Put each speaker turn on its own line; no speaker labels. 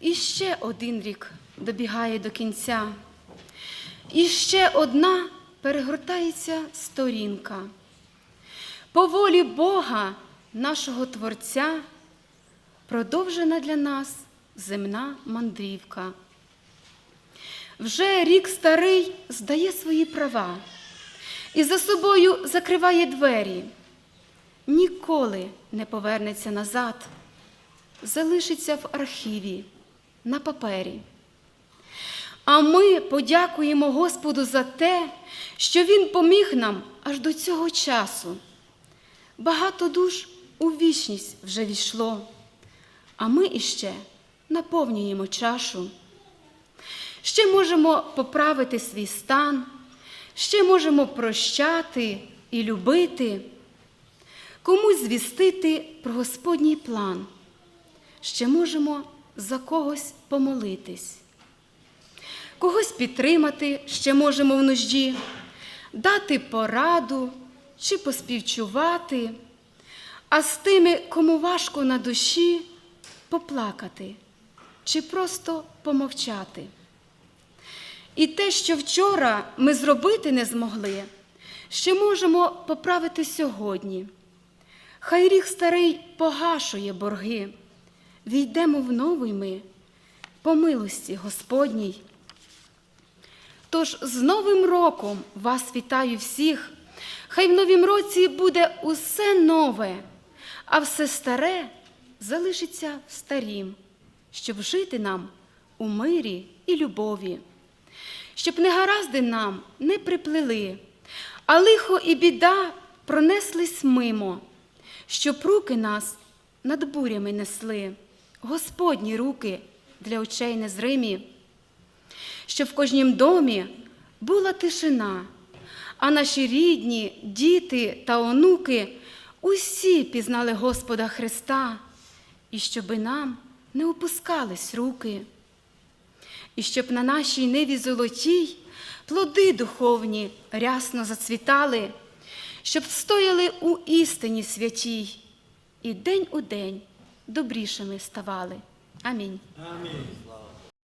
І ще один рік добігає до кінця. І ще одна перегортається сторінка. По волі Бога, нашого Творця, продовжена для нас земна мандрівка. Вже рік старий здає свої права і за собою закриває двері. Ніколи не повернеться назад, залишиться в архіві на папері. А ми подякуємо Господу за те, що Він поміг нам аж до цього часу. Багато душ у вічність вже війшло, а ми іще наповнюємо чашу. Ще можемо поправити свій стан, ще можемо прощати і любити, комусь звістити про Господній план, ще можемо за когось помолитись, когось підтримати ще можемо в нужді, дати пораду чи поспівчувати, а з тими, кому важко на душі, поплакати чи просто помовчати. І те, що вчора ми зробити не змогли, ще можемо поправити сьогодні. Хай рік старий погашує борги, війдемо в новий ми по милості Господній. Тож з Новим роком вас вітаю всіх, хай в новім році буде усе нове, а все старе залишиться в старім, щоб жити нам у мирі і любові. Щоб негаразди нам не приплели, а лихо і біда пронеслись мимо, щоб руки нас над бурями несли, Господні руки для очей незримі, щоб в кожнім домі була тишина, а наші рідні, діти та онуки усі пізнали Господа Христа, і щоби нам не опускались руки і щоб на нашій ниві золотій плоди духовні рясно зацвітали, щоб стояли у істині святій, і день у день добрішими ставали. Амінь.
Амінь.